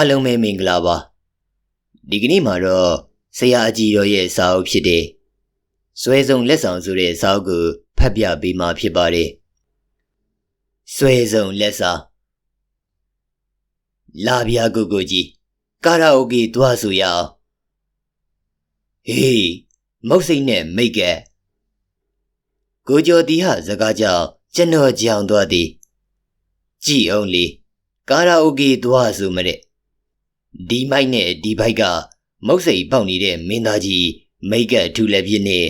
အားလုံးပဲမင်္ဂလာပါဒီကနေ့မှာတော့ဆရာအကြီးတော်ရဲ့စာအုပ်ဖြစ်တဲ့ဆွဲဆောင်လက်ဆောင်ဆိုတဲ့စာအုပ်ကိုဖတ်ပြပေးမှာဖြစ်ပါတယ်ဆွဲဆောင်လက်စာလာဗျာကိုကိုကြီးကာရာအိုကေတွားဆိုရအောင်ဟေးမုတ်စိတ်နဲ့မိတ်ကဲကိုကျော်တီဟာစကားကြောင့်ကျွန်တော်ကြောင်သွားသည်ကြည်အောင်လေကာရာအိုကေတွားဆိုမတဲ့ ဒီမိုက်နဲ့ဒီဘိုက်ကမုတ်စိတ်ပေါက်နေတဲ့မင်းသားကြီးမိတ်ကထူလည်းပြင်းနဲ့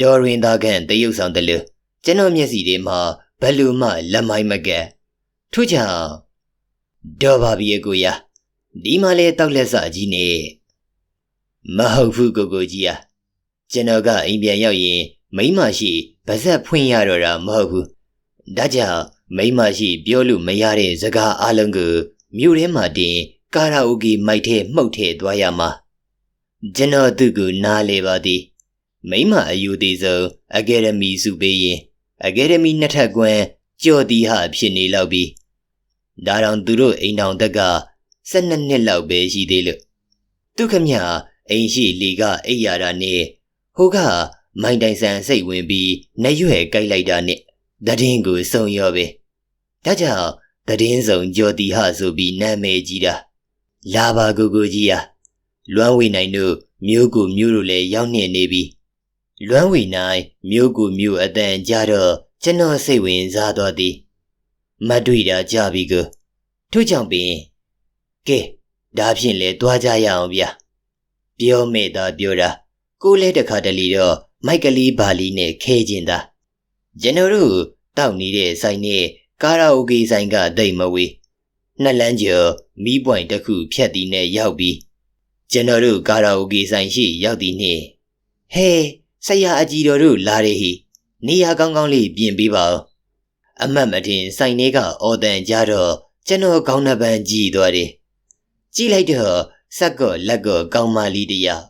ဒေါ်ရင်သားကန်တရုပ်ဆောင်တယ်လို့ကျွန်တော်မျက်စီထဲမှာဘယ်လိုမှလက်မိုင်းမကက်ထို့ကြောင့်ဒေါ်ပါပြီအကိုရဒီမှာလေတောက်လက်စကြီးနေမဟုတ်ဘူးကိုကိုကြီးอ่ะကျွန်တော်ကအိမ်ပြန်ရောက်ရင် မိမရှိဗဇက်ဖွင့်ရတော့တာမဟုတ်ဘူးဒါကြောင့်မိမရှိပြောလို့မရတဲ့စကားအလုံးကိုမြို့ထဲမှာတင် ကာရာအိုကေမိုက်ထဲမှုတ်ထဲသွားရမှာကျွန်တော်သူ့ကိုနားလေပါသည်မိမအယူသေးဆုံးအကယ်ဒမီစုပေးရင်အကယ်ဒမီနှစ်ထပ်ကွန်းကြော်တီဟဖြစ်နေလောက်ပြီဒါတောင်သူတို့အိမ်တောင်တက်က12နှစ်လောက်ပဲရှိသေးလို့သူခမအိမ်ရှိလီကအိပ်ရတာနဲ့ဟိုကမိုင်းတိုင်ဆန်စိတ်ဝင်ပြီးနှရွယ်ကြိုက်လိုက်တာနဲ့တည်င်းကိုစုံရောပဲဒါကြောင့်တည်င်းစုံကြော်တီဟဆိုပြီးနာမည်ကြီးတာ လာပါကိုကိုကြီးယာလွမ်းဝေနိုင်တို့မျိုးကိုမျိုးတို့လည်းရောက်နေနေပြီလွမ်းဝေနိုင်မျိုးကိုမျိုးအတန်ကြတော့ကျွန်တော်စိတ်ဝင်စားသွားသည်မတွေ့တာကြပြီကထို့ကြောင့်ပင်ကဲဒါဖြင့်လေတွားကြရအောင်ဗျာပြောမေ့တာပြောတာကိုလဲတခါတလီတော့မိုက်ကလေးဘာလီနဲ့ခဲကျင်တာကျွန်တော်တို့တောက်နေတဲ့ဆိုင်နဲ့ကာရာအိုကေဆိုင်ကတိတ်မဝေး နှစ်လမ်းကျော်မီးပွိုင်တစ်ခုဖြတ်သည်နဲ့ရောက်ပြီးကျွန်တော်တို့ကာရာအိုကေဆိုင်ရှိရောက်သည်နှင့်ဟဲဆရာအကြီးတော်တို့လာတယ်ဟိနေရာကောင်းကောင်းလေးပြင်ပေးပါဦးအမတ်မတင်ဆိုင်ထဲကအော်တန်ကြတော့ကျွန်တော်ကောင်းနှပန်းကြည်သွားတယ်ကြည့်လိုက်တော့စက်ကော့လက်ကော့ကောင်းမလေးတယောက်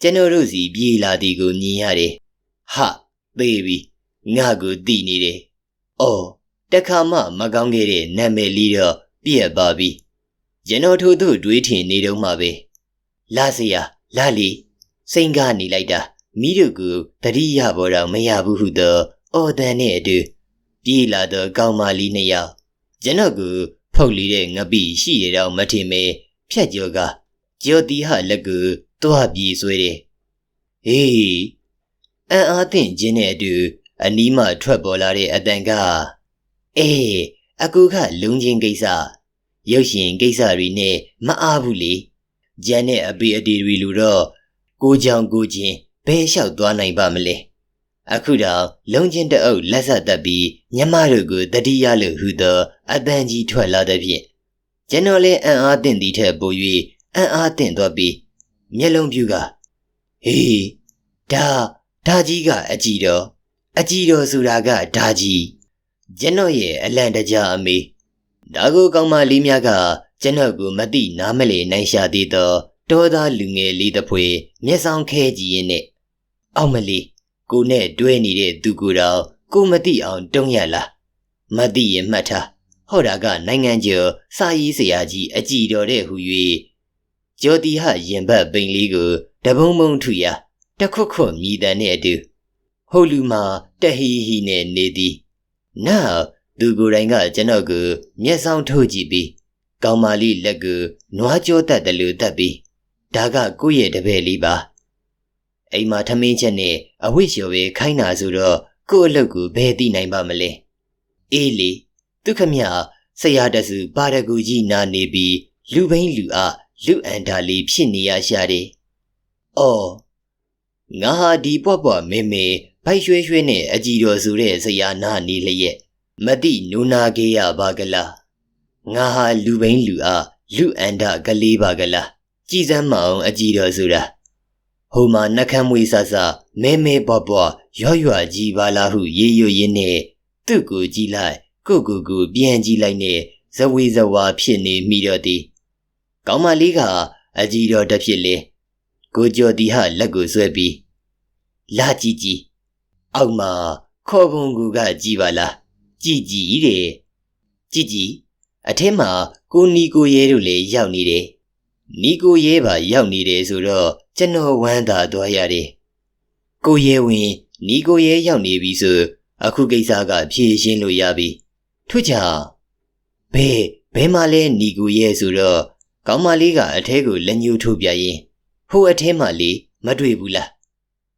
ကျွန်တော်တို့စီပြေးလာသည်ကိုမြင်ရတယ်ဟာသေးပြီငါကိုတိနေတယ်အော်တခါမှမကောင်းခဲ့တဲ့နာမည်လေးတော့ ပြက်ပါပြီကျွန်တော်ထို့သူတွေးထင်နေတော့မှပဲလာစရာလာလီစိန်ကားနေလိုက်တာမိတို့ကိုတတိယဘောတော့မရဘူးဟုသောအော်တန်နဲ့အတူပြေးလာသောကောင်းမလေးနှစ်ယောက်ကျွန်တော်ကိုဖုတ်လီတဲ့ငပိရှိရတော့မထင်မဲဖြတ်ကျော်ကကျော်တီဟလက်ကိုတွားပြေးဆွဲတယ်ဟေးအန်အားသင့်ခြင်းနဲ့အတူအနီးမှထွက်ပေါ်လာတဲ့အတန်ကအေး အကူကလုံချင်းကိစ္စရုပ်ရှင်ကိစ္စတွေနဲ့မအားဘူးလေဂျန်နဲ့အပေအတီတွေလူတော့ကိုကြောင်ကိုချင်းဘယ်လျှောက်သွားနိုင်ပါမလဲအခုတော့လုံချင်းတအုပ်လက်ဆက်တက်ပြီးညမတို့ကိုတတိယလို့ဟူသောအတန်ကြီးထွက်လာတဲ့ဖြင့်ကျွန်တော်လည်းအံ့အားသင့်သည်ထက်ပို၍အံ့အားသင့်သွားပြီးမျက်လုံးပြူကဟေးဒါဒါကြီးကအကြည့်တော်အကြည့်တော်ဆိုတာကဒါကြီး ကျွန်တော်ရဲ့အလန့်တကြားအမေဒါကိုကောင်းမလေးများကကျွန်တော်ကိုမသိနားမလည်နိုင်ရှာသေးသောတောသားလူငယ်လေးတစ်ဖွေမျက်စောင်းခဲကြည့်ရင်းနဲ့အောက်မလေးကိုနဲ့တွဲနေတဲ့သူကိုယ်တော်ကိုမသိအောင်တုံးရလားမသိရင်မှတ်ထားဟောတာကနိုင်ငံကျော်စာရေးဆရာကြီးအကြည်တော်တဲ့ဟူ၍ကျော်တီဟရင်ဘတ်ပိန်လေးကိုတပုံးမုံထူရတခွတ်ခွတ်မြည်တန်နဲ့အတူဟုတ်လူမှာတဟီဟီနဲ့နေသည် နောက်သူကိုယ်တိုင်ကကျွန်တော်ကိုမျက်စောင်းထုတ်ကြည့်ပြီးကောင်းမလေးလက်ကိုနွားကြောတတ်တယ်လို့တတ်ပြီးဒါကကိုယ့်ရဲ့တပည့်လေးပါအိမ်မှာထမင်းချက်နဲ့အဝိလျော်ပဲခိုင်းတာဆိုတော့ကိုယ့်အလုပ်ကိုဘယ်သိနိုင်ပါမလဲအေးလေသူခမဆရာတစုပါရဂူကြီးနာနေပြီးလူဘိန်းလူအားလူအန်တာလေးဖြစ်နေရရှာတယ်။အော်ငါဟာဒီပွားပွားမေမေ ဘိုက်ရွှဲရွှဲနဲ့အကြည်တော်ဆိုတဲ့ဆရာနာနေလျက်မတိနူနာကေရပါကလားငါဟာလူဘိန်းလူအားလူအန်တာကလေးပါကလားကြည်စမ်းမအောင်အကြည်တော်ဆိုတာဟိုမှာနှကမ်းမွေးဆဆမဲမဲပွားပွားရွရွကြီးပါလားဟုရေရွရင်းနဲ့သူ့ကိုကြည့်လိုက်ကိုကိုကိုပြန်ကြည့်လိုက်နဲ့ဇဝေဇဝါဖြစ်နေမိတော့သည်ကောင်းမလေးကအကြည်တော်တစ်ဖြစ်လေကိုကျော်တီဟလက်ကိုဆွဲပြီးလာကြည့်ကြည့် အောက်မှာခေါ်ကုန်ကူကကြည်ပါလားကြည်ကြည်တဲ့ကြည်ကြည်အထက်မှာကိုနီကိုရဲတို့လည်းရောက်နေတယ်နီကိုရဲပါရောက်နေတယ်ဆိုတော့ကျွန်တော်ဝမ်းသာသွားရတယ်ကိုရဲဝင်နီကိုရဲရောက်နေပြီဆိုအခုကိစ္စကဖြေရှင်းလို့ရပြီထွတ်ချဘဲဘဲမလဲနီကိုရဲဆိုတော့ကောင်းမလေးကအထဲကိုလက်ညှိုးထိုးပြရင်ဟိုအထဲမှာလေမတွေ့ဘူးလား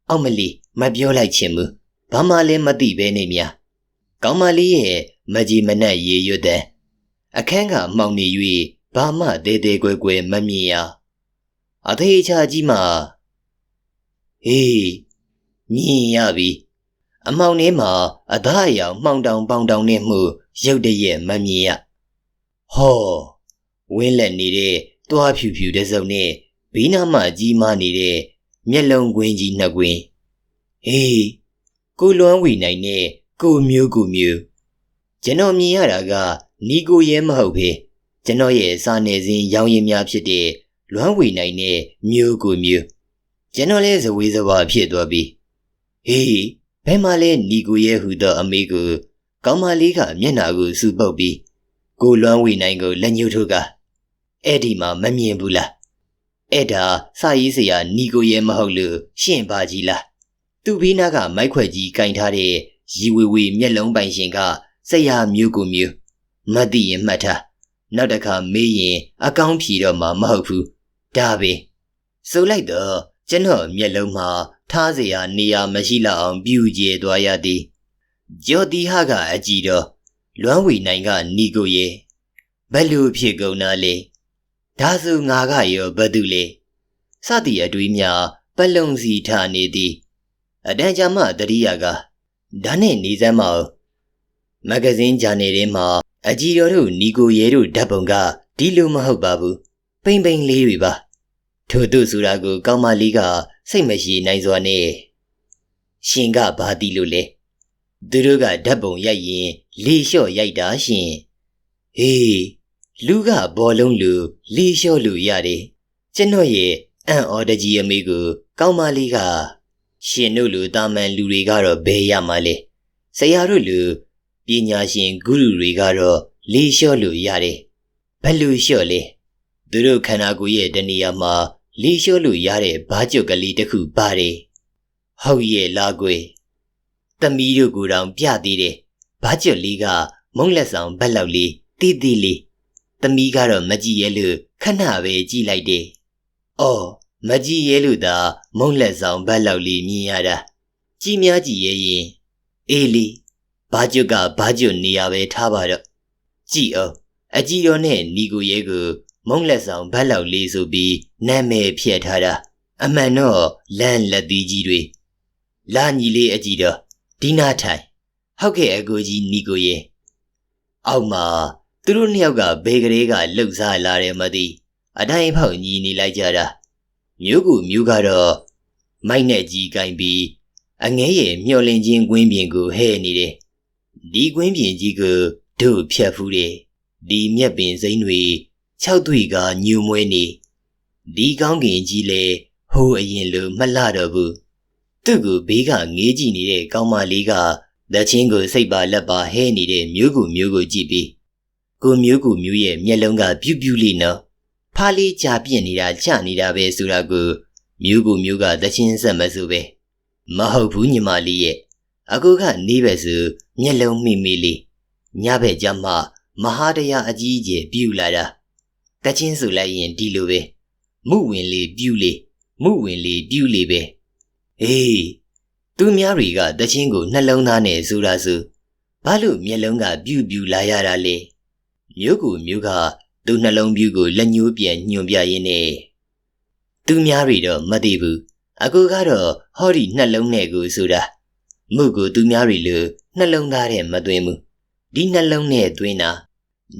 အောက်မလီမပြောလိုက်ချင်ဘူး ဘာမှလည်းမသိပဲနေမြကောင်းမလေးရဲ့မကြီးမနက်ရေရွတ်တဲ့အခန်းကမှောင်နေ၍ဘာမှတဲတဲကွယ်ကွယ်မမြင်ရအသေးချာကြီးမှဟေးမြင်ရပြီအမောင်ထဲမှာအသားအယောင်မှောင်တောင်ပေါင်တောင်နဲ့မှုရုတ်တရက်မမြင်ရဟောဝင်းလက်နေတဲ့တွားဖြူဖြူတဲ့စုံနဲ့ဘေးနားမှာကြီးမားနေတဲ့မျက်လုံးကွင်းကြီးနှစ်ကွင်းဟေး ကိုလွမ်းဝီနိုင်တဲ့ကိုမျိုးကိုမျိုးကျွန်တော်မြင်ရတာကနီကိုရဲမဟုတ်ဖေကျွန်တော်ရဲ့စာနယ်ဇင်းရောင်ရင်များဖြစ်တဲ့လွမ်းဝီနိုင်တဲ့မျိုးကိုမျိုးကျွန်တော်လည်းဇဝေးစဘာဖြစ်သွားပြီဟေးဘယ်မှလဲနီကိုရဲဟူသောအမေကိုကောင်းမလေးကမျက်နှာကိုစူပုတ်ပြီးကိုလွမ်းဝီနိုင်ကိုလက်ညှိုးထိုးကအဲ့ဒီမှာမမြင်ဘူးလားအဲ့ဒါစာရေးစရာနီကိုရဲမဟုတ်လို့ရှင့်ပါကြီးလား သူ့ဘေးနားကမိုက်ခွက်ကြီးကင်ထားတဲ့ရီဝေဝေမျက်လုံးပိုင်ရှင်ကစရာမျိုးကိုမျိုးမသိရင်မှတ်ထားနောက်တစ်ခါမေးရင်အကောင်းဖြီတော့မှမဟုတ်ဘူးဒါပဲဆိုလိုက်တော့ကျွန်တော်မျက်လုံးမှာထားเสียနေရာမရှိလောက်အောင်ပြူကျဲသွားရသည်ဂျော်တီဟာကအကြည့်တော့လွမ်းဝေနိုင်ကနီကိုရဲ့ဘယ်လိုဖြစ်ကုန်တာလဲဒါဆိုငါကရောဘသူလဲစသည်အတွေးများပလုံစီထားနေသည် အတန်ကြာမှတရိယာကဒါနဲ့နေစမ်းမအောင်မဂဇင်းဂျာနယ်ထဲမှာအကြီးတော်တို့နီကိုရဲတို့ဓာတ်ပုံကဒီလိုမဟုတ်ပါဘူးပိမ့်ပိမ့်လေးတွေပါထို့သူဆိုတာကိုကောင်းမလေးကစိတ်မရှိနိုင်စွာနဲ့ရှင်ကဘာတီလို့လဲသူတို့ကဓာတ်ပုံရိုက်ရင် လေလျှော့ရိုက်တာရှင်ဟေးလူကဘောလုံးလူလေလျှော့လူရတယ်ကျွန်တော်ရဲ့အန်အော်တကြီးအမေကို ကောင်းမလေးက ရှင်တို့လူတာမန်လူတွေကတော့ဘယ်ရမှာလဲဆရာတို့လူပညာရှင်ဂုရုတွေကတော့လေလျှော့လို့ရတယ်ဘယ်လိုလျှော့လဲသူတို့ခန္ဓာကိုယ်ရဲ့တဏှာမှာလေလျှော့လို့ရတဲ့ဘားကြွကလေးတစ်ခုပါတယ်ဟုတ်ရဲ့လားကွယ်သမီးတို့ကိုယ်တောင်ပြသေးတယ်ဘားကြွလေးကမုံလက်ဆောင်ဘက်လောက်လေးတီးတီးလေးသမီးကတော့မကြည့်ရဲလို့ခဏပဲကြည့်လိုက်တယ်အော် မကြည့်ရဲလို့သာမုံလက်ဆောင်ဘက်လောက်လေးမြင်ရတာကြည်များကြည့်ရဲရင်အေးလီဘာကျွတ်ကဘာကျွတ်နေရပဲထားပါတော့ကြည့်အောင်အကြည်တော်နဲ့နီကိုရဲကိုမုံလက်ဆောင်ဘက်လောက်လေးဆိုပြီးနာမည်ဖြတ်ထားတာအမှန်တော့လမ်းလက်သီးကြီးတွေလာညီလေးအကြည်တော်ဒီနာထိုင်ဟုတ်ကဲ့အကိုကြီးနီကိုရဲအောက်မှာသူတို့နှစ်ယောက်ကဘေကလေးကလှုပ်ရှားလာတယ်မသိအတိုင်းဖောက်ညီနေလိုက်ကြတာ မြို့ကူမြို့ကတော့မိုက်နဲ့ကြီးကင်ပြီးအငဲရဲ့မျောလင်းချင်းကွင်းပြင်ကိုဟဲ့နေတယ်ဒီကွင်းပြင်ကြီးကိုတို့ဖြတ်ဖူးတယ်ဒီမြက်ပင်စိမ့်တွေ၆တွေ့ကညူမွဲနေဒီကောင်းကင်ကြီးလေဟိုးအရင်လိုမလှတော့ဘူးသူ့ကိုဘေးကငေးကြည့်နေတဲ့ကောင်းမလေးကလက်ချင်းကိုစိတ်ပါလက်ပါဟဲနေတဲ့မျိုးကူမျိုးကိုကြည့်ပြီးကိုမျိုးကူမျိုးရဲ့မျက်လုံးကပြူးပြူးလေးနော် ဖားလေးကြာပြင့်နေတာကြနေတာပဲဆိုတာကိုမျိုးကူမျိုးကတချင်းဆက်မဆိုပဲမဟုတ်ဘူးညီမလေးရဲ့အခုကနေပဲဆိုမျက်လုံးမိမိလေးညဘက်ကျမှမဟာတရားအကြီးအကျယ်ပြူလာတာတချင်းဆိုလိုက်ရင်ဒီလိုပဲမှုဝင်လေးပြူလေးမှုဝင်လေးပြူလေးပဲဟေးသူများတွေကတချင်းကိုနှလုံးသားနဲ့ဆိုတာဆိုဘာလို့မျက်လုံးကပြူပြူလာရတာလဲမြို့ကူမြို့က သူနှလုံးပြူကိုလက်ညှိုးပြန်ညွန်ပြရင်းနဲ့သူများတွေတော့မသိဘူးအကူကတော့ဟောဒီနှလုံးနဲ့ကိုဆိုတာမှုကိုသူများတွေလို့နှလုံးသားထဲမသွင်းဘူးဒီနှလုံးနဲ့သွင်းတာ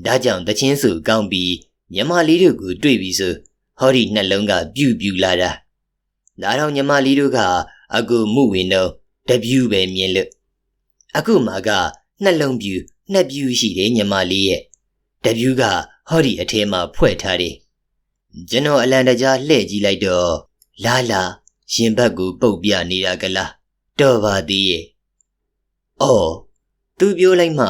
ဒါကြောင့်တချင်းစုကောင်းပြီးညီမလေးတို့ကိုတွေ့ပြီဆိုဟောဒီနှလုံးကပြူပြူလာတာဒါတော့ညီမလေးတို့ကအကူမှုဝင်တော့တပြူပဲမြင်လို့အခုမှကနှလုံးပြူနှစ်ပြူရှိတယ်ညီမလေးရဲ့တပြူက ဟောဒီအထဲမှာဖွဲ့ထားတယ်ကျွန်တော်အလံတကြားလှည့်ကြည့်လိုက်တော့လာလာရင်ဘတ်ကိုပုတ်ပြနေတာကလားတော်ပါသေးရဲ့။အော်သူပြောလိုက်မှ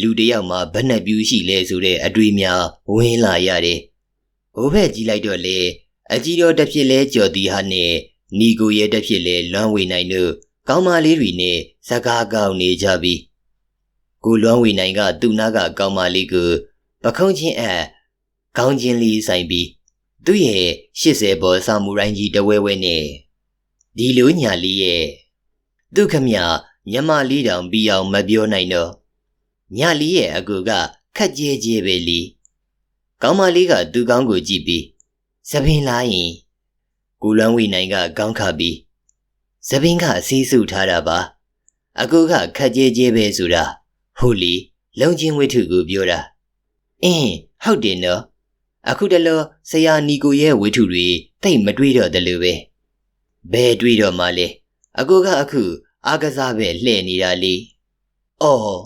လူတစ်ယောက်မှဘယ်နှပြူရှိလဲဆိုတဲ့အတွေ့များဝင်လာရတယ်ဟိုဘက်ကြည့်လိုက်တော့လေအကြီးတော်တစ်ဖြစ်လဲကြော်တီဟာနဲ့နီကိုရဲ့တစ်ဖြစ်လဲလွမ်းဝေနိုင်တို့ကောင်းမလေးတွေနဲ့စကားကောင်းနေကြပြီကိုလွမ်းဝေနိုင်ကသူ့နာကကောင်းမလေးကို ပခုံးချင်းအပ်ကောင်းချင်းလေးဆိုင်ပြီးသူ့ရဲ့80ဘော်ဆာမူရိုင်းကြီးတဝဲဝဲနဲ့ဒီလိုညာလေးရဲ့သူခမညမလေးတောင်ပြီးအောင်မပြောနိုင်တော့ညလေးရဲ့အကူကခက်ကြဲကြဲပဲလီကောင်းမလေးကသူ့ကောင်းကိုကြည့်ပြီးသပင်လာရင်ကိုလွမ်းဝေနိုင်ကကောင်းခါပြီးသပင်ကအစည်းစုထားတာပါအကူကခက်ကြဲကြဲပဲဆိုတာဟုတ်လီလုံချင်းဝိထုကိုပြောတာ အင်းဟုတ်တယ်နော်အခုတလောဆရာနီကိုရဲ့ဝိထုတွေတိတ်မတွေးတော့တယ်လို့ပဲဘယ်တွေးတော့မှလဲအကူကအခုအာကစားပဲလှည့်နေတာလေ။အော်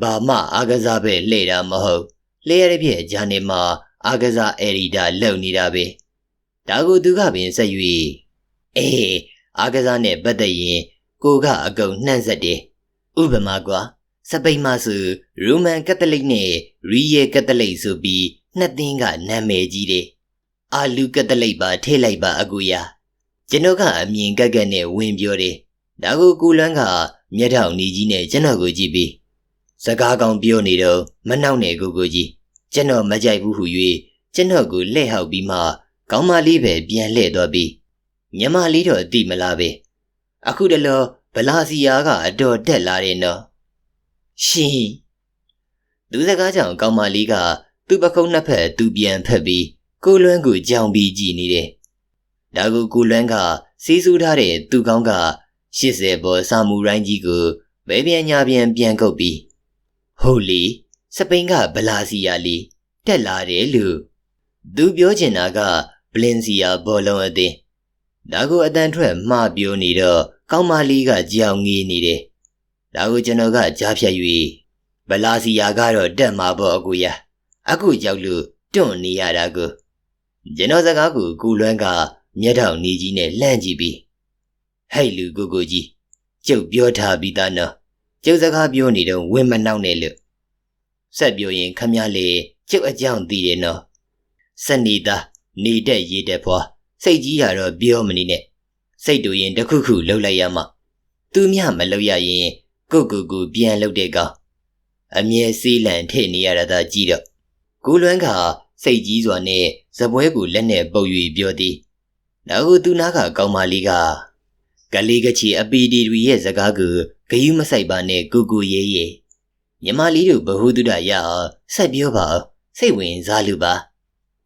ဘာမှအာကစားပဲလှည့်တာမဟုတ်လှည့်ရတဲ့ပြည့်ဂျာနေမှာအာကစားအယ်ရီတာလုံနေတာပဲ။ဒါကိုသူကပင်ဆက်၍အေးအာကစားနဲ့ပတ်သက်ရင်ကိုကအကုန်နှံ့ဆက်တယ်။ဥပမာကွာ စပိန်မှာဆိုရိုမန်ကက်သလစ်နဲ့ရီယယ်ကက်သလစ်ဆိုပြီးနှစ်သင်းကနာမည်ကြီးတယ်။အာလူကက်သလစ်ပါထည့်လိုက်ပါအကူရ။ကျွန်တော်ကအမြင်ကက်ကက်နဲ့ဝင်ပြောတယ်။ဒါကိုကိုလွန်းကမျက်ထောင်နေကြီးနဲ့ကျွန်တော်ကိုကြည့်ပြီးစကားကောင်းပြောနေတော့မနှောက်နဲ့ကိုကိုကြီးကျွန်တော်မကြိုက်ဘူးဟု၍ကျွန်တော်ကိုလှည့်ဟောက်ပြီးမှကောင်းမလေးပဲပြန်လှည့်သွားပြီးမြမလေးတော့တိမလားပဲအခုတလောဗလာစီယာကအတော်တက်လာတယ်နော် ရှင်သူစကားကြောင့်ကောင်းမလေးကသူ့ပခုံးနှစ်ဖက်သူပြန်ဖက်ပြီးကိုလွန်းကိုကြောင်ပြီးကြည်နေတယ်ဒါကိုကိုလွန်းကစီးစူးထားတဲ့သူ့ကောင်းက80ဘော်ဆာမူရိုင်းကြီးကိုဘဲပြန်ညာပြန်ပြန်ကုတ်ပြီးဟုတ်လီစပိန်ကဗလာစီယာလီတက်လာတယ်လို့သူပြောချင်တာကဘလင်စီယာဘောလုံးအသင်းဒါကိုအတန်ထွက်မှားပြောနေတော့ကောင်းမလေးကကြောင်ငေးနေတယ် ဒါကိုကျွန်တော်ကကြားဖြတ်၍ဗလာစီယာကတော့တက်မှာပေါ့အကူရအခုကြောက်လို့တွန့်နေရတာကိုကျွန်တော်စကားကိုကူလွန်းကမျက်ထောင်နေကြီးနဲ့လှမ်းကြည့်ပြီးဟဲ့လူကိုကိုကြီးကျုပ်ပြောထားပြီးသားနော်ကျုပ်စကားပြောနေတော့ဝင်မနှောက်နဲ့လို့ဆက်ပြောရင်ခမရလေကျုပ်အကြောင်းသိတယ်နော်စနေသားနေတက်ရေးတက်ဖွာစိတ်ကြီးရတော့ပြောမနေနဲ့စိတ်တူရင်တခုခုလှုပ်လိုက်ရမှာသူမြမလှုပ်ရရင် ကိုကိုကိုပြန်လှုပ်တဲ့ကောင်အမြဲစေးလန်ထိနေရတာသာကြည့်တော့ကိုလွန်းကစိတ်ကြီးစွာနဲ့ဇပွဲကိုလက်နဲ့ပုတ်၍ပြောသည်နောက်သူနာကကောင်းမလေးကကလေးကချီအပီဒီရီရဲ့စကားကိုဂယုမဆိုင်ပါနဲ့ကူကူရေးရေးမြမလေးတို့ဘ ഹു တုဒရအောင်ဆက်ပြောပါစိတ်ဝင်စားလူပါ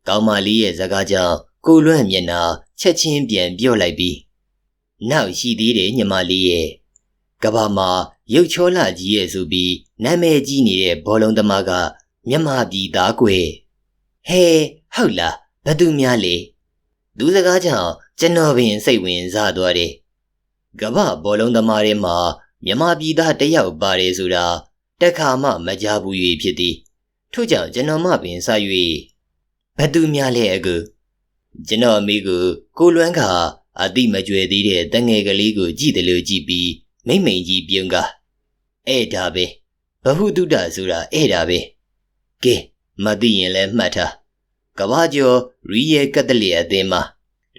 ကောင်းမလေးရဲ့စကားကြောင့်ကိုလွန့်မျက်နှာချက်ချင်းပြန်ပြော့လိုက်ပြီးနောက်ရှိသေးတယ်ညီမလေးရဲ့ ကဘာမှာရုပ်ချောလာကြီးရဲ့ဆိုပြီးနာမည်ကြီးနေတဲ့ဘောလုံးသမားကမြမပြည်သားကွယ်ဟဲဟုတ်လားဘသူများလေသူစကားကြောင့်ကျွန်တော်ပင်စိတ်ဝင်စားသွားတယ်ကမ္ဘာဘောလုံးသမားတွေမှာမြမပြည်သားတယောက်ပါတယ်ဆိုတာတက်ခါမှမကြဘူး၍ဖြစ်သည်ထို့ကြောင့်ကျွန်တော်မှပင်စ၍ဘသူများလဲအကူကျွန်တော်အမိကိုကိုလွန်းကအတိမကြွယ်သေးတဲ့တငယ်ကလေးကိုကြည့်တယ်လို့ကြည့်ပြီး မိမ့်မိန်ကြီးပြုံးကအဲ့ဒါပဲဘဟုတုတဆိုတာအဲ့ဒါပဲကဲမသိရင်လည်းမှတ်ထားကဘာကျော်ရီယယ်ကက်သလစ်အသင်းမှာ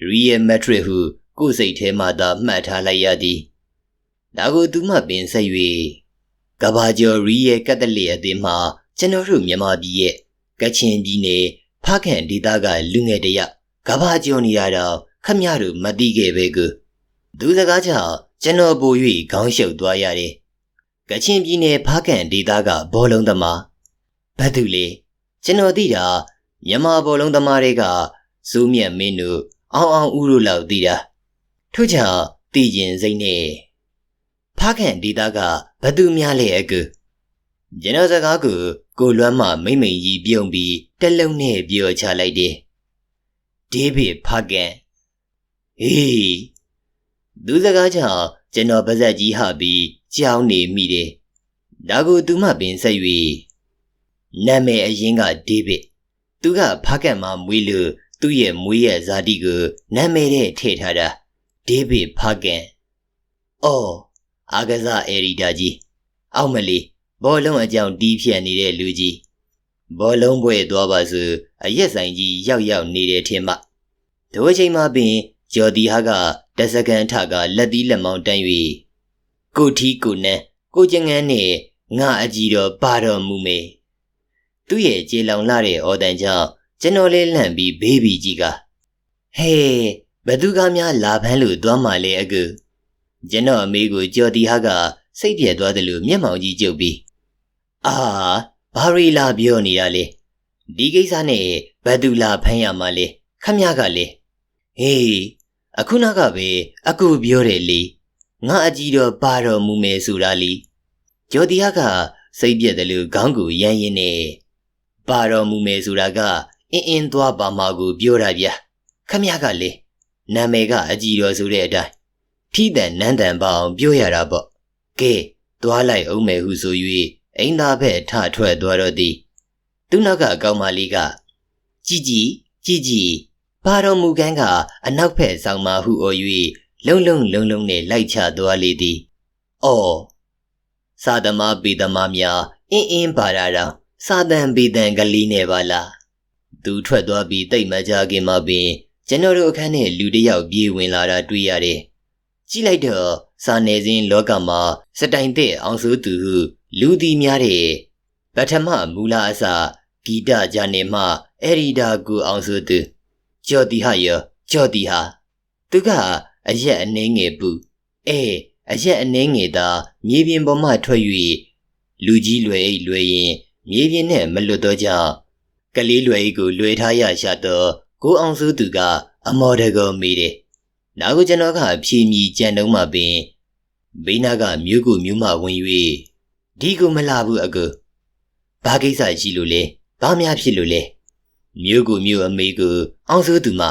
ရီယယ်မက်ထရစ်ဟုကိုယ်စိတ်ထဲမှသာမှတ်ထားလိုက်ရသည်ဒါကိုသူမှပင်ဆက်၍ကဘာကျော်ရီရဲ့ကက်သလစ်အသင်းမှာကျွန်တော်တို့မြန်မာပြည်ရဲ့ကချင်ပြည်နယ်ဖခင်ဒေသကလူငယ်တယောက်ကဘာကျော်နေရတော့ခမရတို့မသိခဲ့ပဲကူသူစကားကြောင့်ကျွန်တော်ပို၍ခေါင်းရှုပ်သွားရတယ်ကချင်ပြည်နယ်ဖခင်ဒေသကဘောလုံးသမားဘာတူလေကျွန်တော်သိတာမြန်မာဘောလုံးသမားတွေကဇူးမြတ်မင်းတို့အောင်အောင်ဦးတို့လောက်သိတာထို့ကြောင့်တည်ကျင်စိတ်နဲ့ဖခင်ဒေတာကဘသူများလဲအကူကျွန်တော်စကားကိုကိုလွမ်းမှမိမ့်မိန်ကြီးပြုံးပြီးတက်လုံးနဲ့ပြောချလိုက်တယ်ဒေးဗစ်ဖခင်ဟေး သူစကားကြောင့်ကျွန်တော်ပါဇက်ကြီးဟာပြီးကြောင်းနေမိတယ်ဒါကိုသူမှပင်ဆက်၍နာမည်အရင်ကဒေးဗစ်သူကဖခင်မှမွေးလို့သူ့ရဲ့မွေးရဲ့ဇာတိကိုနာမည်နဲ့ထည့်ထားတာဒေးဗစ်ဖခင်အော်အာကစားအေရီဒါကြီးအောက်မလီဘောလုံးအကြောင်းတီးဖြတ်နေတဲ့လူကြီးဘောလုံးပွဲသွားပါစို့အရက်ဆိုင်ကြီးရောက်ရောက်နေတယ်ထင်မှတို့အချိန်မှပင် ကျော်တီဟာကတစကန်ထကလက်သီးလက်မောင်းတန်း၍ကိုထီကိုနန်းကိုကျငန်းနဲ့ငါအကြီးတော်ပါတော်မူမေသူ့ရဲ့ကြေလောင်လာတဲ့အော်တန်ကြောင့်ကျွန်တော်လေးလှန့်ပြီးဘေးဘီကြီးကဟေးဘသူကများလာဖမ်းလို့သွားမှလဲအကူကျွန်တော်အမေကိုကြော်တီဟာကစိတ်ပြက်သွားတယ်လို့မျက်မှောင်ကြီးကျုပ်ပြီးအာဘာရီလာပြောနေရလဲဒီကိစ္စနဲ့ဘသူလာဖမ်းရမှာလဲခမရကလေဟေး အခုနောက်ကပဲအကူပြောတယ်လေငါအကြီးတော့ပါတော်မူမယ်ဆိုတာလीကျော်တီဟာကစိတ်ပြက်တယ်လို့ခေါင်းကိုရမ်းရင်းနေပါတော်မူမယ်ဆိုတာကအင်းအင်းသွားပါမှာကိုပြောတာဗျာခမရကလေနာမည်ကအကြီးတော်ဆိုတဲ့အတိုင်းထီးတန်နန်းတန်ပါအောင်ပြောရတာပေါ့ကဲသွားလိုက်အောင်မယ်ဟုဆို၍အိမ်သားဘက်ထထွက်သွားတော့သည်သူနောက်ကအကောင်မလေးကကြည်ကြည်ကြည်ကြည် ဘာတော်မူကန်းကအနောက်ဘက်ဆောင်မဟုအော်၍လုံလုံလုံလုံနဲ့လိုက်ချသွားလေသည်အော်စာသမားပေသမားများအင်းအင်းပါတာတော့စာတန်ပေတန်ကလေးနဲ့ပါလားသူထွက်သွားပြီးတိတ်မကြခင်မှာပင်ကျွန်တော်တို့အခန်းထဲလူတစ်ယောက်ပြေးဝင်လာတာတွေ့ရတယ်။ကြည့်လိုက်တော့စာနယ်ဇင်းလောကမှာစတိုင်တဲ့အောင်စိုးသူဟုလူသည်များတဲ့ပထမမူလာအစာဂီတဂျာနေမှအရီဒါကူအောင်စိုးသူ ကြော်တီဟာယောကြော်တီဟာသူကအရက်အနှင်းငယ်ပူအဲအရက်အနှင်းငယ်သာမြေပြင်ပေါ်မှထွက်၍လူကြီးလွယ်အိတ်လွယ်ရင်မြေပြင်နဲ့မလွတ်တော့ကြောင့်ကလေးလွယ်အိတ်ကိုလွယ်ထားရရှာတော့ကိုအောင်စုသူကအမော်တကောမိတယ်။နောက်ကိုကျွန်တော်ကဖြီမြည်ကြံတုံးမှပင်ဘေးနာကမြို့ကိုမြို့မှဝင်၍ဒီကိုမလာဘူးအကူ။ဘာကိစ္စရှိလို့လဲ။ဘာများဖြစ်လို့လဲ။ မြို့ကိုမြို့အမေကိုအောင်စုသူမှ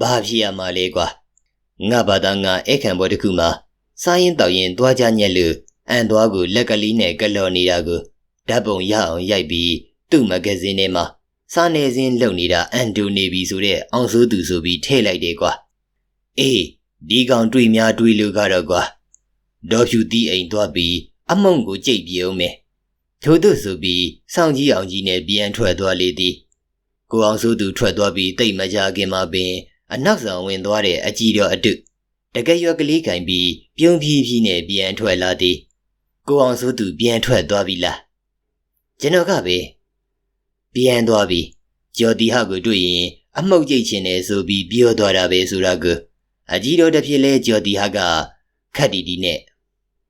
ဘာဖြစ်ရမှာလဲကွာ။ငါဘာသာငါအခန့်ဘောတစ်ခုမှာစားရင်တောက်ရင်သွားကြညက်လို့အန်သွားကိုလက်ကလေးနဲ့ကလော်နေတာကိုဓာတ်ပုံရအောင်ရိုက်ပြီးသူ့မဂဇင်းထဲမှာစာနယ်ဇင်းလုပ်နေတာအန်တိုနေပြီဆိုတဲ့အောင်စိုးသူဆိုပြီးထည့်လိုက်တယ်ကွာအေးဒီကောင်တွေ့များတွေ့လို့ကတော့ကွာဒေါ်ဖြူတီးအိမ်သွားပြီးအမုံကိုကြိတ်ပြုံးမယ် ထို့သူဆိုပြီးစောင့်ကြီးအောင်ကြီးနဲ့ပြန်ထွက်သွားလေသည်ကိုအောင်စိုးသူထွက်သွားပြီးတိတ်မကြခင်မှာပင်အနောက်ဆောင်ဝင်သွားတဲ့အကြီးတော်အတုတကယ်ရွက်ကလေးကင်ပြီးပြုံးဖြီးဖြီးနဲ့ပြန်ထွက်လာသည်ကိုအောင်စိုးသူပြန်ထွက်သွားပြီလားကျွန်တော်ကပဲပြန်သွားပြီကျော်တီဟကိုတွေ့ရင်အမှုတ်ကြိတ်ချင်တယ်ဆိုပြီးပြောသွားတာပဲဆိုတာကအကြီးတော်တစ်ဖြစ်လဲကျော်တီဟကခက်တီတီနဲ့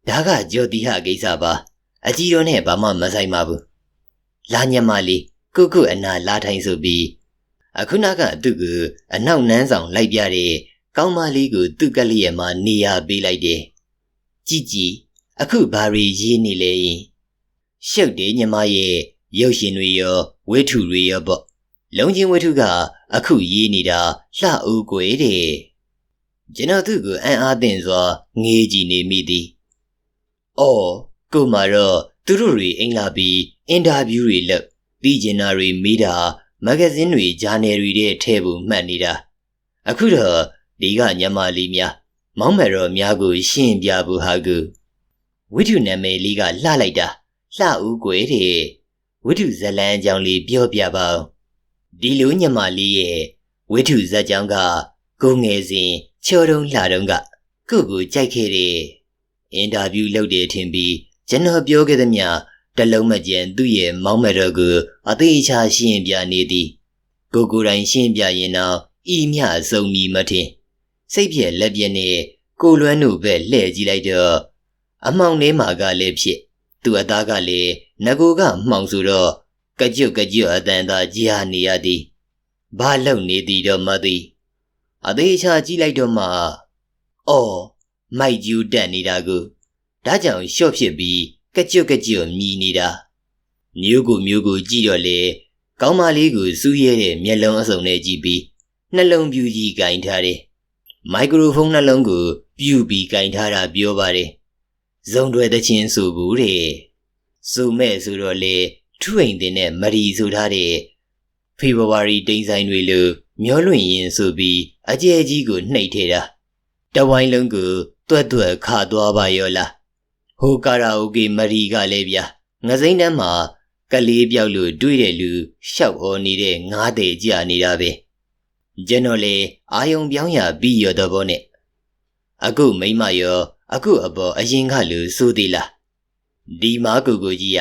ဒါကကျော်တီဟကိစ္စပါ အကြီးတော်နဲ့ဘာမှမဆိုင်ပါဘူးလာညမလေးကုကုအနာလာထိုင်ဆိုပြီးအခုနကသူ့ကိုအနောက်နန်းဆောင်လိုက်ပြတဲ့ကောင်းမလေးကိုသူ့ကလေးရဲ့မှာနေရပေးလိုက်တယ်ကြည်ကြည်အခုဘာရီရေးနေလဲရင်ရှုပ်တယ်ညီမရဲ့ရုပ်ရှင်တွေရောဝိထုတွေရောပေါ့လုံချင်းဝိထုကအခုရေးနေတာလှဦးကွယ်တဲ့ကျွန်တော်သူ့ကိုအံ့အားသင့်စွာငေးကြည့်နေမိသည်အော် ကိုမတော့သူတို့တွေအိမ်လာပြီးအင်တာဗျူးတွေလုပ်ပြီးကျင်နာတွေမေးတာမဂဇင်းတွေဂျာနယ်တွေတဲ့ထဲဖို့မှတ်နေတာအခုတော့ဒီကညမလေးများမောင်းမယ်တော့များကို ရှင်းပြဖို့ဟာကူဝိထုနာမည်လေးကလှလိုက်တာလှဦးကွယ်တဲ့ဝိထုဇလန်းအကြောင်းလေးပြောပြပါဦးဒီလိုညမလေးရဲ့ဝိထုဇက်ကြောင်းကကိုငယ်စဉ်ချောတုံးလှတုံးကကို့ကိုကြိုက်ခဲ့တဲ့အင်တာဗျူးလုပ်တယ်ထင်ပြီး ကျွန်တော်ပြောခဲ့သမျှတလုံးမကျန်သူ့ရဲ့မောင်းမတော်ကိုအသေးချာရှင်းပြနေသည်ကိုကိုယ်တိုင်ရှင်းပြရင်တော့ဤမြအစုံမီမထင်စိတ်ပြက်လက်ပြက်နဲ့ကိုလွမ်းတို့ပဲလှည့်ကြည့်လိုက်တော့အမောင်ထဲမှာကလည်းဖြစ်သူ့အသားကလည်းငကိုကမှောင်ဆိုတော့ကကြွကကြွအတန်သာကြားနေရသည်ဘာလုံနေသည်တော့မသိအသေးချာကြည့်လိုက်တော့မှအော်မိုက်ကျူတက်နေတာကို ဒါကြောင့်ရှော့ဖြစ်ပြီးကကြွကကြွမြည်နေတာမျိုးကိုမျိုးကိုကြည့်တော့လေကောင်းမလေးကိုစူးရဲတဲ့မျက်လုံးအစုံနဲ့ကြည့်ပြီးနှလုံးပြူကြီးကင်ထားတယ်မိုက်ခရိုဖုန်းနှလုံးကို ပြူပြီးကင်ထားတာပြောပါတယ်ဇုံတွေတဲ့ချင်းဆိုဘူးတဲ့ဆိုမဲ့ဆိုတော့လေထုအိမ်တင်နဲ့မရီဆိုထားတဲ့ဖေဖော်ဝါရီတိန်ဆိုင်တွေလိုမျောလွင့်ရင်ဆိုပြီးအကျဲကြီးကိုနှိပ်ထဲတာတဝိုင်းလုံးကိုတွက်တွက်ခါသွားပါရောလား ဟဟိုကာရာအိုကေမရီကလည်းဗျာငစိမ့်တန်းမှာကလေးပြောက်လို့တွေးတဲ့လူရှောက်ဩနေတဲ့ငားတဲ့ကြာနေတာပဲကျွန်တော်လေအာယုံပြောင်းရပြီးရတော့ဘောနဲ့အခုမိမရောအခုအပေါ်အရင်ကလူစိုးသေးလားဒီမာကူကူကြီးရ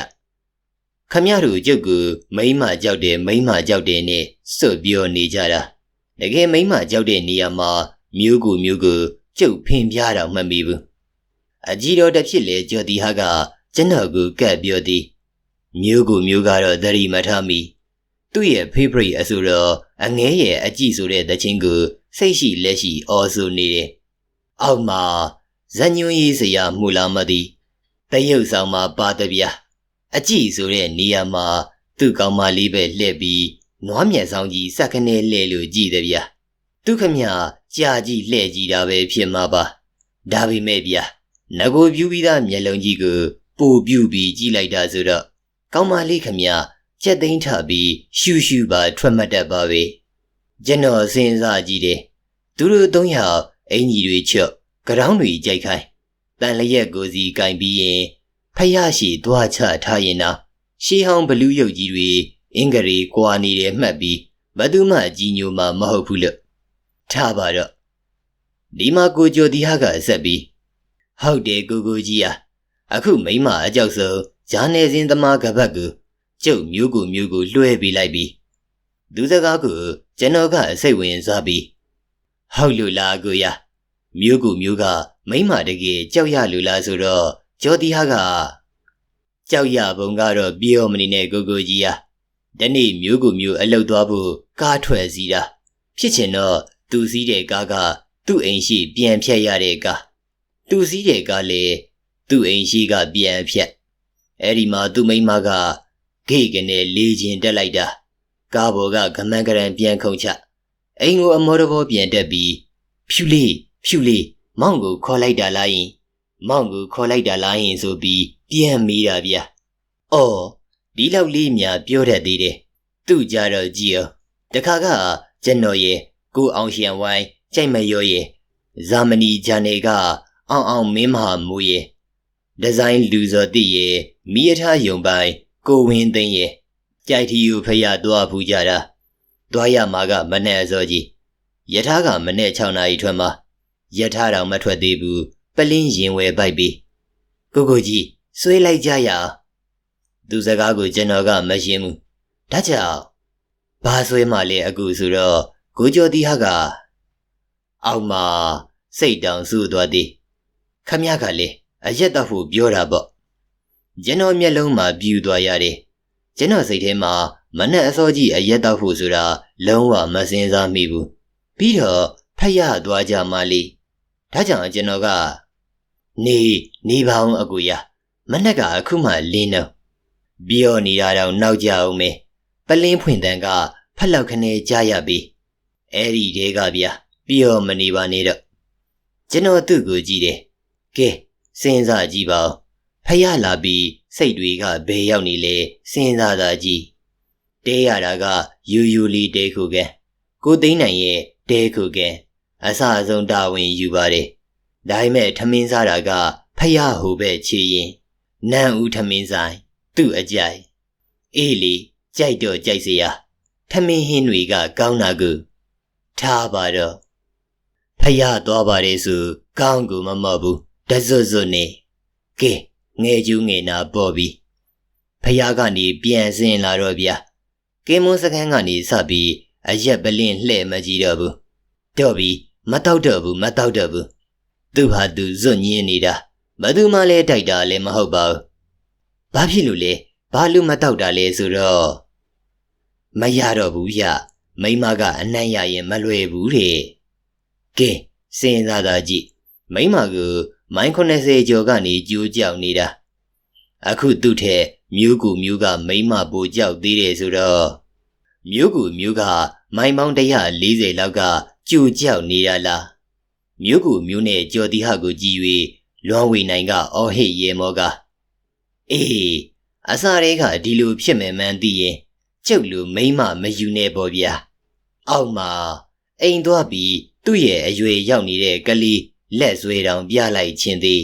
ခမရတို့ကျုပ်ကမိမကြောက်တယ်မိမကြောက်တယ်နဲ့စွတ်ပြောနေကြတာတကယ်မိမကြောက်တဲ့နေရာမှာမျိုးကူမျိုးကူကျုပ်ဖင်ပြားတော့မှတ်မိဘူး အကြီးတော်တစ်ဖြစ်လေကျော်တီဟာကကျွန်တော်ကိုကပ်ပြောသည်မျိုးကူမျိုးကတော့သတိမထားမိသူ့ရဲ့ favorite အဆိုတော့အငဲရဲ့အကြည့်ဆိုတဲ့တခြင်းကိုစိတ်ရှိလက်ရှိအော်ဆိုနေတယ်အောက်မှာဇညွန်ရေးစရာမူလာမသိတရုပ်ဆောင်မှာပါတဗျာအကြည့်ဆိုတဲ့နေရာမှာသူ့ကောင်မလေးပဲလှည့်ပြီးနွားမျက်စောင်းကြီးစက်ကနေလှည့်လို့ကြည့်တယ်ဗျာသူခမကြာကြီးလှည့်ကြည့်တာပဲဖြစ်မှာပါဒါပေမဲ့ဗျာ ငကိုပြူပြီးသားမျက်လုံးကြီးကိုပိုပြူပြီးကြည့်လိုက်တာဆိုတော့ကောင်းမလေးခမကြက်သိန်းထပြီးရှူရှူပါထွက်မှတ်တတ်ပါပဲကျွန်တော်စဉ်းစားကြည့်တယ်သူတို့သုံးယောက်အင်ကြီးတွေချော့ကြောင်းတွေကြိုက်ခိုင်းတန်လျက်ကိုစီကင်ပြီးရင်ဖျားရှိသွားချထားရင်နာရှေးဟောင်းဘလူးရုပ်ကြီးတွေအင်္ဂရီကွာနေတယ်မှတ်ပြီးဘသူမှကြီးညိုမှာမဟုတ်ဘူးလို့ထားပါတော့ဒီမှာကိုကြိုတီဟာကအဆက်ပြီး ဟုတ်တယ်ကိုကိုကြီးဟာအခုမိမအကြောက်ဆုံးဂျာနယ်စင်းသမားကပတ်ကိုကျုပ်မျိုးကိုမျိုးကိုလွှဲပေးလိုက်ပြီသူစကားကိုကျွန်တော်ကစိတ်ဝင်စားပြီးဟုတ်လို့လားကိုရမျိုးကိုမျိုးကမိမတကယ်ကြောက်ရလို့လားဆိုတော့ကျော်တီဟာကကြောက်ရပုံကတော့ပြောမနေနဲ့ကိုကိုကြီးဟာတနေ့မျိုးကိုမျိုးအလောက်သွားဖို့ကားထွက်စီးတာဖြစ်ချင်တော့သူစီးတဲ့ကားကသူ့အိမ်ရှိပြန်ဖြတ်ရတဲ့ကား သူစည်းတဲ့ကားလေသူ့အိမ်ရှိကပြန်ဖြတ်အဲ့ဒီမှာသူ့မိန်းမကဂိတ်ကနေလေးချင်းတက်လိုက်တာကားပေါ်ကကမန်းကရန်ပြန်ခုန်ချအိမ်ကိုအမောတဘောပြန်တက်ပြီးဖြူလေးဖြူလေးမောင်ကိုခေါ်လိုက်တာလားယင်မောင်ကိုခေါ်လိုက်တာလားယင်ဆိုပြီးပြန်မိတာဗျာအော်ဒီလောက်လေးများပြောတတ်သေးတယ်သူ့ကြတော့ကြည့်အောင်တခါကကျွန်တော်ရဲ့ကိုအောင်ရှင်ဝိုင်းကြိုက်မရောရဲ့ဇာမနီဂျန်နေက အောင်အောင်မင်းမဟာမူရဲ့ဒီဇိုင်းလူစော်တိရဲ့မိရထားယုံပိုင်ကိုဝင်းသိန်းရဲ့ကြိုက်ထီကိုဖရသွားဖူးကြတာသွားရမှာကမနဲ့အစောကြီးယထာကမနဲ့6နာရီထွက်မှာယထာတော်မထွက်သေးဘူးပလင်းရင်ဝယ်ပိုက်ပြီးကိုကိုကြီးဆွေးလိုက်ကြရအောင်သူစကားကိုကျွန်တော်ကမရှင်းဘူးဒါကြောင့်ဘာဆွေးမှလဲအခုဆိုတော့ကိုကျော်တီဟာကအောက်မှာစိတ်တောင်ဆူသွားသည် ခမရကလေအရက်တော့ဖို့ပြောတာပေါ့ကျွန်တော်မျက်လုံးမှာပြူသွားရတယ်ကျွန်တော်စိတ်ထဲမှာမနဲ့အစောကြီးအရက်တော့ဖို့ဆိုတာလုံးဝမစင်စားမိဘူးပြီးတော့ဖက်ရသွားကြမှလေဒါကြောင့်ကျွန်တော်ကနေနေပါအောင်အကူရမနဲ့ကအခုမှလင်းတော့ပြောနေတာတော့နောက်ကြအောင်မေပလင်းဖွင့်တန်ကဖက်လောက်ခနေကြရပြီအဲ့ဒီတဲကဗျာပြောမနေပါနဲ့တော့ကျွန်တော်သူ့ကိုကြည့်တယ် ကဲစဉ်းစားကြည့်ပါဦးဖရလာပြီးစိတ်တွေကဘယ်ရောက်နေလဲစဉ်းစားတာကြည့်တဲရတာကယူယူလီတဲခုကဲကိုသိန်းနိုင်ရဲ့တဲခုကဲအစအဆုံးတာဝန်ယူပါတယ်ဒါပေမဲ့ထမင်းစားတာကဖရဟိုပဲချေရင်နန်းဦးထမင်းဆိုင်သူ့အကြိုက်အေးလေကြိုက်တော့ကြိုက်စရာထမင်းဟင်းတွေကကောင်းတာကိုထားပါတော့ဖရသွားပါတယ်ဆိုကောင်းကူမမော့ဘူး တဇွတ်ဇွတ်နေကဲငဲကျူးငေနာပေါ်ပြီဖះကနေပြန်စင်လာတော့ဗျာကင်းမွန်းစခန်းကနေစပြီးအရက်ပလင်းလှဲ့မကြည့်တော့ဘူးတော့ပြီမတောက်တော့ဘူးမတောက်တော့ဘူးသူဟာသူဇွတ်ညင်းနေတာဘသူမှလည်းတိုက်တာလည်းမဟုတ်ပါဘူးဘာဖြစ်လို့လဲဘာလို့မတောက်တာလဲဆိုတော့မရတော့ဘူးရမိမကအနှံ့ရရင်မလွယ်ဘူးတဲ့ကဲစဉ်းစားတာကြည့်မိမက မိုင်း80ကျော်ကနေကြိုးကြောက်နေတာအခုသူ့ထက်မျိုးကူမျိုးကမိမပိုကြောက်သေးတယ်ဆိုတော့မျိုးကူမျိုးကမိုင်းပေါင်း140လောက်ကကြိုကြောက်နေရလားမျိုးကူမျိုးနဲ့ကြော်တီဟကိုကြည်၍လွန်ဝေနိုင်ကအော်ဟစ်ရေမောကအေးအစာတွေကဒီလိုဖြစ်မယ်မှန်းသိရင်ကျုပ်လူမိမမယူနဲ့ပေါ့ဗျာအောက်မှာအိမ်သွားပြီးသူ့ရဲ့အရွယ်ရောက်နေတဲ့ကလေး လက်ဆွဲတောင်ပြလိုက်ခြင်းသည်